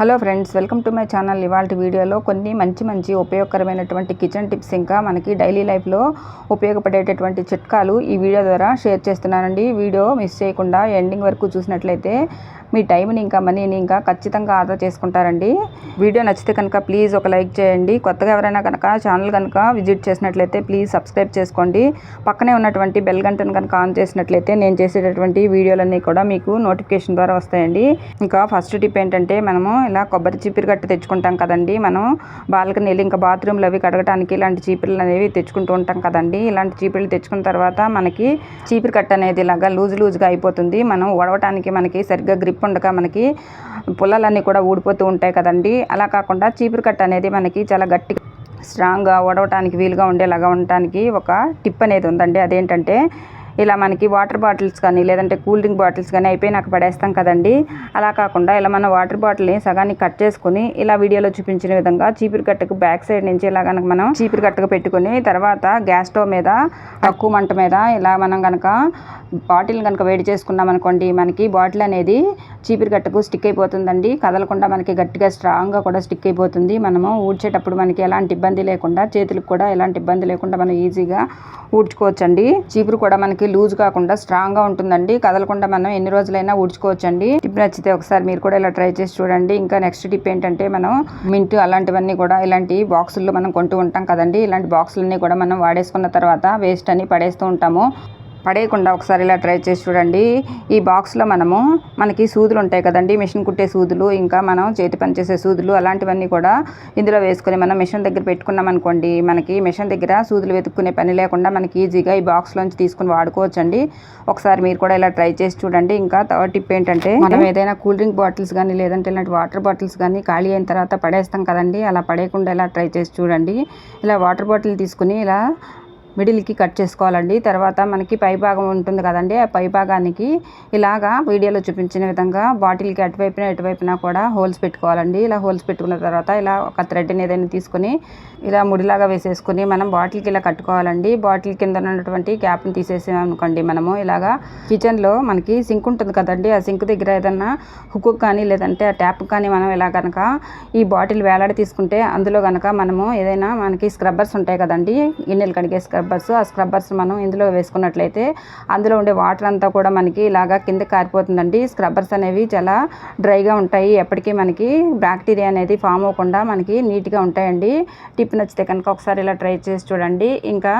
Hello friends welcome to my channel. ఇవాళ వీడియోలో కొన్ని మంచి మంచి ఉపయోగకరమైనటువంటి కిచెన్ టిప్స్ ఇంకా మనకి డైలీ లైఫ్లో ఉపయోగపడేటటువంటి చిట్కాలు ఈ వీడియో ద్వారా షేర్ చేస్తున్నానండి. వీడియో మిస్ చేయకుండా ఎండింగ్ వరకు చూసినట్లయితే మీ టైంని ఇంకా మనీని ఇంకా ఖచ్చితంగా ఆదా చేసుకుంటారండి. వీడియో నచ్చితే కనుక ప్లీజ్ ఒక లైక్ చేయండి. కొత్తగా ఎవరైనా కనుక ఛానల్ కనుక విజిట్ చేసినట్లయితే ప్లీజ్ సబ్స్క్రైబ్ చేసుకోండి. పక్కనే ఉన్నటువంటి బెల్ గంటను కనుక ఆన్ చేసినట్లయితే నేను చేసేటటువంటి వీడియోలన్నీ కూడా మీకు నోటిఫికేషన్ ద్వారా వస్తాయండి. ఇంకా ఫస్ట్ టిప్ ఏంటంటే మనము ఇలా కొబ్బరి చీపిరి కట్ట తెచ్చుకుంటాం కదండి. మనం బాల్కనీలు ఇంకా బాత్రూమ్లు అవి కడగటానికి ఇలాంటి చీపిర్లు అనేవి తెచ్చుకుంటూ ఉంటాం కదండి. ఇలాంటి చీపిర్లు తెచ్చుకున్న తర్వాత మనకి చీపిరి కట్ట అనేది ఇలాగా లూజ్ లూజ్గా అయిపోతుంది. మనం ఉడవటానికి మనకి సరిగ్గా గ్రిప్ ఉండగా మనకి పుల్లలన్నీ కూడా ఊడిపోతూ ఉంటాయి కదండి. అలా కాకుండా చీపురు కట్ట అనేది మనకి చాలా గట్టి స్ట్రాంగ్గా ఓడవటానికి వీలుగా ఉండేలాగా ఉండటానికి ఒక టిప్ అనేది ఉందండి. అదేంటంటే ఇలా మనకి వాటర్ బాటిల్స్ కానీ లేదంటే కూల్ డ్రింక్ బాటిల్స్ కానీ అయిపోయినాక పడేస్తాం కదండి. అలా కాకుండా ఇలా మన వాటర్ బాటిల్ని సగాన్ని కట్ చేసుకుని ఇలా వీడియోలో చూపించిన విధంగా చీపురు కట్టకు బ్యాక్ సైడ్ నుంచి ఇలా కనుక మనం చీపురు కట్టకు పెట్టుకుని తర్వాత గ్యాస్ స్టవ్ మీద తక్కువ మంట మీద ఇలా మనం కనుక బాటిల్ కనుక వేడి చేసుకున్నాం అనుకోండి మనకి బాటిల్ అనేది చీపురు కట్టకు స్టిక్ అయిపోతుందండి. కదలకుండా మనకి గట్టిగా స్ట్రాంగ్గా కూడా స్టిక్ అయిపోతుంది. మనము ఊడ్చేటప్పుడు మనకి ఎలాంటి ఇబ్బంది లేకుండా చేతులకు కూడా ఎలాంటి ఇబ్బంది లేకుండా మనం ఈజీగా ఊడ్చుకోవచ్చండి. చీపురు కూడా మనకి లూజ్ కాకుండా స్ట్రాంగ్గా ఉంటుందండి. కదలకుండా మనం ఎన్ని రోజులైనా ఊడ్చుకోవచ్చండి. టిప్ నచ్చితే ఒకసారి మీరు కూడా ఇలా ట్రై చేసి చూడండి. ఇంకా నెక్స్ట్ టిప్ ఏంటంటే మనం మింట్ అలాంటివన్నీ కూడా ఇలాంటి బాక్సుల్లో మనం కొంటూ ఉంటాం కదండి. ఇలాంటి బాక్సులన్నీ కూడా మనం వాడేసుకున్న తర్వాత వేస్ట్ అని పడేస్తూ ఉంటాము. పడేయకుండా ఒకసారి ఇలా ట్రై చేసి చూడండి. ఈ బాక్స్లో మనము మనకి సూదులు ఉంటాయి కదండి. మిషన్ కుట్టే సూదులు ఇంకా మనం చేతి పని చేసే సూదులు అలాంటివన్నీ కూడా ఇందులో వేసుకొని మనం మిషన్ దగ్గర పెట్టుకున్నాం అనుకోండి. మనకి మిషన్ దగ్గర సూదులు వెతుక్కునే పని లేకుండా మనకి ఈజీగా ఈ బాక్స్లోంచి తీసుకుని వాడుకోవచ్చండి. ఒకసారి మీరు కూడా ఇలా ట్రై చేసి చూడండి. ఇంకా థర్డ్ టిప్ ఏంటంటే మనం ఏదైనా కూల్ డ్రింక్ బాటిల్స్ కానీ లేదంటే ఇలాంటి వాటర్ బాటిల్స్ కానీ ఖాళీ అయిన తర్వాత పడేస్తాం కదండి. అలా పడేయకుండా ఇలా ట్రై చేసి చూడండి. ఇలా వాటర్ బాటిల్ తీసుకుని ఇలా మిడిల్కి కట్ చేసుకోవాలండి. తర్వాత మనకి పై భాగం ఉంటుంది కదండి ఆ పై భాగానికి ఇలాగా వీడియోలో చూపించిన విధంగా బాటిల్కి అటువైపున ఇటువైపున కూడా హోల్స్ పెట్టుకోవాలండి. ఇలా హోల్స్ పెట్టుకున్న తర్వాత ఇలా ఒక థ్రెడ్ని ఏదైనా తీసుకొని ఇలా ముడిలాగా వేసేసుకుని మనం బాటిల్కి ఇలా కట్టుకోవాలండి. బాటిల్ కింద ఉన్నటువంటి క్యాప్ని తీసేసాం అనుకోండి మనము. ఇలాగా కిచెన్లో మనకి సింక్ ఉంటుంది కదండి ఆ సింక్ దగ్గర ఏదన్నా హుక్ కానీ లేదంటే ఆ ట్యాప్ కానీ మనం ఇలా కనుక ఈ బాటిల్ వేలాడి తీసుకుంటే అందులో కనుక మనము ఏదైనా మనకి స్క్రబ్బర్స్ ఉంటాయి కదండి గిన్నెలు కడిగే స్క్రబ్బర్స్ ఆ స్క్రబ్బర్స్ మనం ఇందులో వేసుకున్నట్లయితే అందులో ఉండే వాటర్ అంతా కూడా మనకి ఇలాగా కింద కారిపోతుందండి. స్క్రబ్బర్స్ అనేవి చాలా డ్రైగా ఉంటాయి. ఎప్పటికీ మనకి బ్యాక్టీరియా అనేది ఫామ్ అవ్వకుండా మనకి నీట్గా ఉంటాయండి. టిప్ నచ్చితే కనుక ఒకసారి ఇలా ట్రై చేసి చూడండి. ఇంకా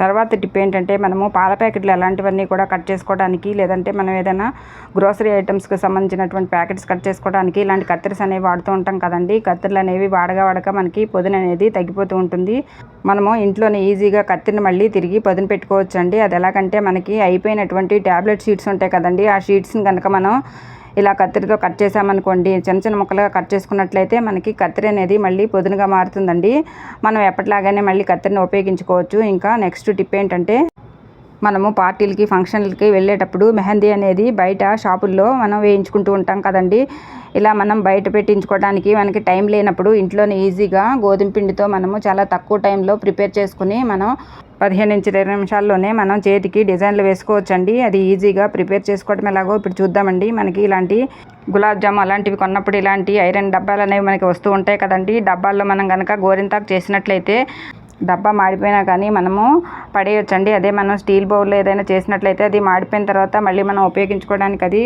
తర్వాత టిప్ ఏంటంటే మనము పాల ప్యాకెట్లు అలాంటివన్నీ కూడా కట్ చేసుకోవడానికి లేదంటే మనం ఏదైనా గ్రోసరీ ఐటమ్స్కి సంబంధించినటువంటి ప్యాకెట్స్ కట్ చేసుకోవడానికి ఇలాంటి కత్తెరస్ అనేవి వాడుతూ ఉంటాం కదండి. కత్తెరలు అనేవి వాడగా వాడక మనకి పొదిన అనేది తగ్గిపోతూ ఉంటుంది. మనము ఇంట్లోనే ఈజీగా కత్తిని మళ్ళీ తిరిగి పదును పెట్టుకోవచ్చు అండి అది ఎలాగంటే మనకి అయిపోయినటువంటి ట్యాబ్లెట్ షీట్స్ ఉంటాయి కదండి. ఆ షీట్స్ని కనుక మనం ఇలా కత్తిరితో కట్ చేసామనుకోండి చిన్న చిన్న ముక్కలుగా కట్ చేసుకున్నట్లయితే మనకి కత్తిరి అనేది మళ్ళీ పొదునుగా మారుతుందండి. మనం ఎప్పటిలాగానే మళ్ళీ కత్తిరిని ఉపయోగించుకోవచ్చు. ఇంకా నెక్స్ట్ టిప్ ఏంటంటే మనము పార్టీలకి ఫంక్షన్లకి వెళ్ళేటప్పుడు మెహందీ అనేది బయట షాపుల్లో మనం వేయించుకుంటూ ఉంటాం కదండి. ఇలా మనం బయట పెట్టించుకోవడానికి మనకి టైం లేనప్పుడు ఇంట్లోనే ఈజీగా గోధుమ పిండితో మనము చాలా తక్కువ టైంలో ప్రిపేర్ చేసుకుని మనం పదిహేను నుంచి ఇరవై నిమిషాల్లోనే మనం చేతికి డిజైన్లు వేసుకోవచ్చండి. అది ఈజీగా ప్రిపేర్ చేసుకోవడం ఎలాగో ఇప్పుడు చూద్దామండి. మనకి ఇలాంటి గులాబ్ జామ్ అలాంటివి కొన్నప్పుడు ఇలాంటి ఐరన్ డబ్బాలు అనేవి మనకి వస్తూ ఉంటాయి కదండి. డబ్బాల్లో మనం కనుక గోరింతాకు చేసినట్లయితే డబ్బా మాడిపోయినా కానీ మనము పడేయొచ్చండి. అదే మనం స్టీల్ బౌల్ ఏదైనా చేసినట్లయితే అది మాడిపోయిన తర్వాత మళ్ళీ మనం ఉపయోగించుకోవడానికి అది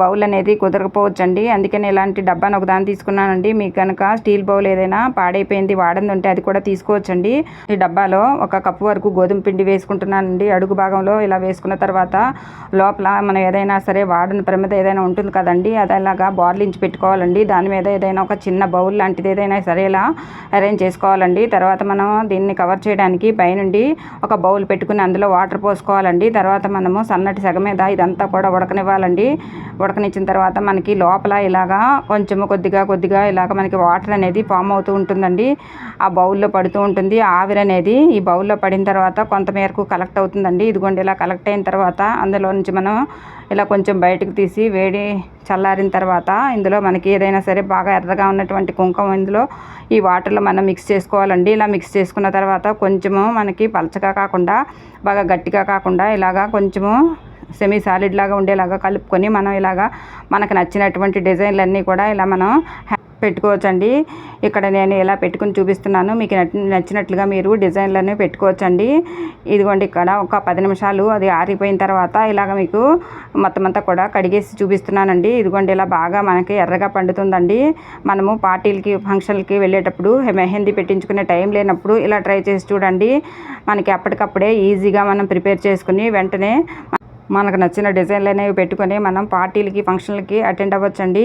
బౌల్ అనేది కుదరకపోవచ్చండి. అందుకని ఇలాంటి డబ్బాను ఒకదాన్ని తీసుకున్నానండి. మీకు కనుక స్టీల్ బౌల్ ఏదైనా పాడైపోయింది వాడింది ఉంటే అది కూడా తీసుకోవచ్చండి. ఈ డబ్బాలో ఒక కప్పు వరకు గోధుమ పిండి వేసుకుంటున్నానండి. అడుగు భాగంలో ఇలా వేసుకున్న తర్వాత లోపల మనం ఏదైనా సరే వాడిన ప్రమిద ఏదైనా ఉంటుంది కదండి. అది అలాగా బార్లించి పెట్టుకోవాలండి. దాని మీద ఏదైనా ఒక చిన్న బౌల్ లాంటిది ఏదైనా సరే ఇలా అరేంజ్ చేసుకోవాలండి. తర్వాత మనం దీన్ని కవర్ చేయడానికి పైనుండి ఒక బౌల్ పెట్టుకుని అందులో వాటర్ పోసుకోవాలండి. తర్వాత మనము సన్నటి సగ మీద ఇదంతా కూడా ఉడకనివ్వాలండి. ఉడకనిచ్చిన తర్వాత మనకి లోపల ఇలాగా కొంచెము కొద్దిగా కొద్దిగా ఇలాగ మనకి వాటర్ అనేది ఫామ్ అవుతూ ఉంటుందండి. ఆ బౌల్లో పడుతూ ఉంటుంది. ఆవిరి అనేది ఈ బౌల్లో పడిన తర్వాత కొంతమేరకు కలెక్ట్ అవుతుందండి. ఇదిగోండి ఇలా కలెక్ట్ అయిన తర్వాత అందులో నుంచి మనం ఇలా కొంచెం బయటకు తీసి వేడి చల్లారిన తర్వాత ఇందులో మనకి ఏదైనా సరే బాగా ఎర్రగా ఉన్నటువంటి కుంకుమ ఇందులో ఈ వాటర్లో మనం మిక్స్ చేసుకోవాలండి. ఇలా మిక్స్ చేసుకున్న తర్వాత కొంచెము మనకి పలచగా కాకుండా బాగా గట్టిగా కాకుండా ఇలాగా కొంచెము సెమీ సాలిడ్ లాగా ఉండేలాగా కలుపుకొని మనం ఇలాగా మనకు నచ్చినటువంటి డిజైన్లన్నీ కూడా ఇలా మనం పెట్టుకోవచ్చండి. ఇక్కడ నేను ఇలా పెట్టుకుని చూపిస్తున్నాను. మీకు నచ్చినట్లుగా మీరు డిజైన్లను పెట్టుకోవచ్చండి. ఇదిగోండి ఇక్కడ ఒక పది నిమిషాలు అది ఆరిపోయిన తర్వాత ఇలాగ మీకు మొత్తం అంతా కూడా కడిగేసి చూపిస్తున్నానండి. ఇదిగోండి ఇలా బాగా మనకి ఎర్రగా పండుతుందండి. మనము పార్టీలకి ఫంక్షన్లకి వెళ్ళేటప్పుడు మెహందీ పెట్టించుకునే టైం లేనప్పుడు ఇలా ట్రై చేసి చూడండి. మనకి అప్పటికప్పుడే ఈజీగా మనం ప్రిపేర్ చేసుకుని వెంటనే మనకు నచ్చిన డిజైన్లు అనేవి పెట్టుకొని మనం పార్టీలకి ఫంక్షన్లకి అటెండ్ అవ్వచ్చండి.